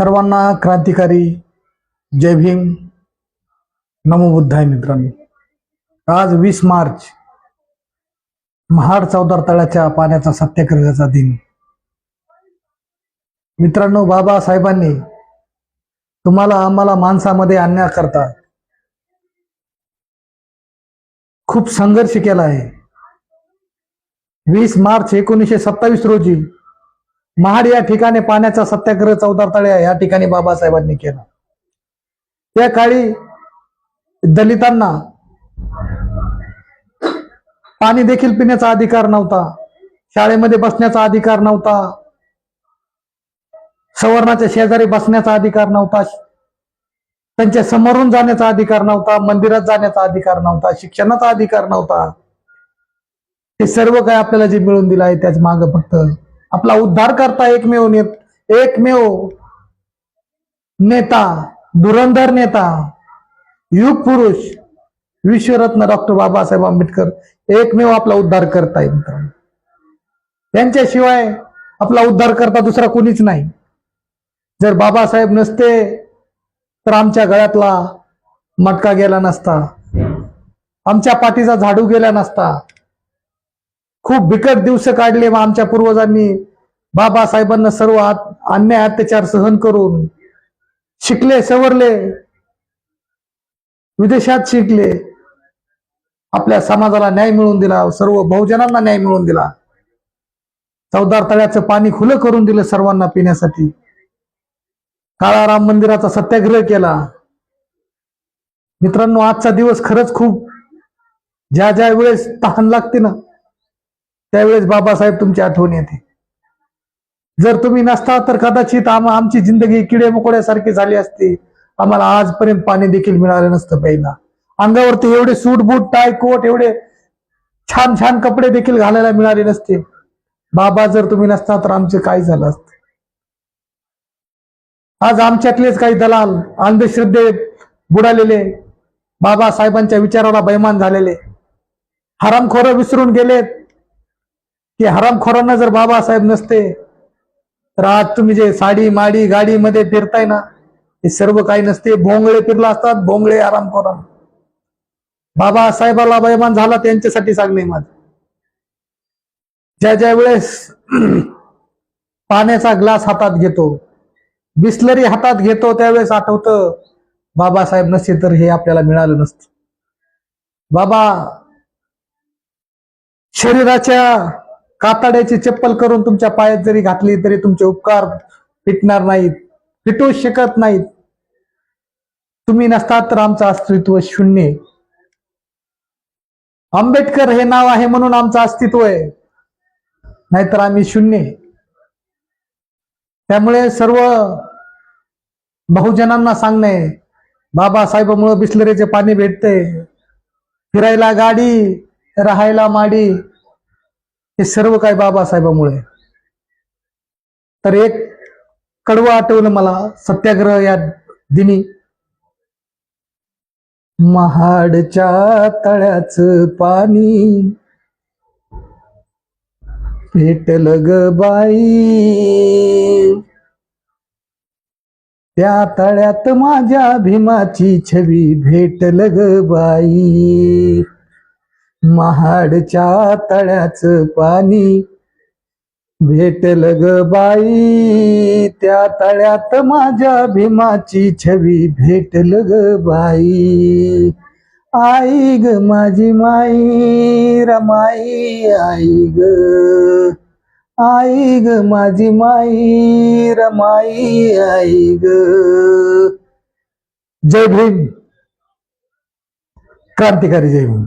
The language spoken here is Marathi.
सर्वांना क्रांतिकारी. जय भीम. नमोबुद्धाय मित्रांनो. आज वीस मार्च. महाड चौदार तळ्याच्या पाण्याचा सत्याग्रहाचा दिन. मित्रांनो बाबासाहेबांनी तुम्हाला आम्हाला माणसामध्ये आणण्याकरता खूप संघर्ष केला आहे. वीस मार्च एकोणीसशे सत्तावीस रोजी महाड या ठिकाणी पाण्याचा सत्याग्रह चौदा तळ्या या ठिकाणी बाबासाहेबांनी केला. त्या काळी दलितांना पाणी देखील पिण्याचा अधिकार नव्हता. शाळेमध्ये बसण्याचा अधिकार नव्हता. सवर्णाच्या शेजारी बसण्याचा अधिकार नव्हता. त्यांच्या समोरून जाण्याचा अधिकार नव्हता. मंदिरात जाण्याचा अधिकार नव्हता. शिक्षणाचा अधिकार नव्हता. हे सर्व काय आपल्याला जे मिळून दिलं आहे त्याच माग फक्त आपला उद्धार करता एकमेव नेत एकमेव नेता धुरंधर नेता युग पुरुष विश्वरत्न डॉक्टर बाबासाहेब आंबेडकर एकमेव आपला उद्धार करताय मित्रांनो. त्यांच्याशिवाय आपला उद्धार करता दुसरा कोणीच नाही. जर बाबासाहेब नसते तर आमच्या गळ्यातला मटका गेला नसता. आमच्या पाठीचा झाडू गेला नसता. खूप बिकट दिवस काढले मग आमच्या पूर्वजांनी. बाबासाहेबांना सर्व अन्याय अत्याचार सहन करून शिकले सवरले. विदेशात शिकले. आपल्या समाजाला न्याय मिळवून दिला सर्व बहुजनांना न्याय मिळवून दिला. चौदार तळ्याचं पाणी खुलं करून दिलं सर्वांना पिण्यासाठी. काळाराम मंदिराचा सत्याग्रह केला. मित्रांनो आजचा दिवस खरंच खूप ज्या ज्या वेळेस तहान लागते ना त्यावेळेस बाबासाहेब तुमची आठवण येते. जर तुम्ही नसता तर कदाचित आम आमची जिंदगी किडे मुकोड्यासारखी झाली असती. आम्हाला आजपर्यंत पाणी देखील मिळालं नसतं पहिला अंगावरती एवढे सूट बूट टाय कोट एवढे छान छान कपडे देखील घालायला मिळाले नसते. बाबा जर तुम्ही नसता तर आमचे काय झालं असत? आज आमच्यातलेच काही दलाल अंधश्रद्धे बुडालेले बाबासाहेबांच्या विचाराला बैमान झालेले हरामखोरं विसरून गेलेत. की हरामखोरांना जर बाबासाहेब नसते तर आज तुम्ही जे साडी माडी गाडीमध्ये फिरताय ना हे सर्व काही नसते. भोंगळे फिरला असतात भोंगळे आरामखोरांना बाबासाहेबाला बैमान झाला त्यांच्यासाठी सांगणे माझ. ज्या ज्या वेळेस पाण्याचा ग्लास हातात घेतो बिस्लरी हातात घेतो त्यावेळेस आठवतं बाबासाहेब नसते तर हे आपल्याला मिळालं नसतं. बाबा शरीराच्या कातड्याची चप्पल करून तुमच्या पायात जरी घातली तरी तुमचे उपकार फिटणार नाहीत फिटू शकत नाहीत. तुम्ही नसतात तर आमचं अस्तित्व शून्य आंबेडकर हे नाव आहे म्हणून आमचं अस्तित्व आहे. नाहीतर आम्ही शून्य त्यामुळे सर्व बहुजनांना सांगणे बाबासाहेबामुळं बिस्लरीचे पाणी भेटते फिरायला गाडी राहायला माडी हे सर्व काय बाबासाहेबामुळे तर एक कडवं आठवलं मला सत्याग्रह या दिनी. महाडच्या तळ्याच पाणी. भेटल ग बाई. त्या तळ्यात माझ्या भीमाची छवी भेटल ग बाई. महाडच्या तळ्याचं पाणी भेटल ग बाई. त्या तळ्यात माझ्या भीमाची छवी भेटल ग बाई. आई ग माझी माई रमाई आई ग. आई ग माझी माई रमाई आई ग. जय भीम. क्रांतिकारी जय भीम.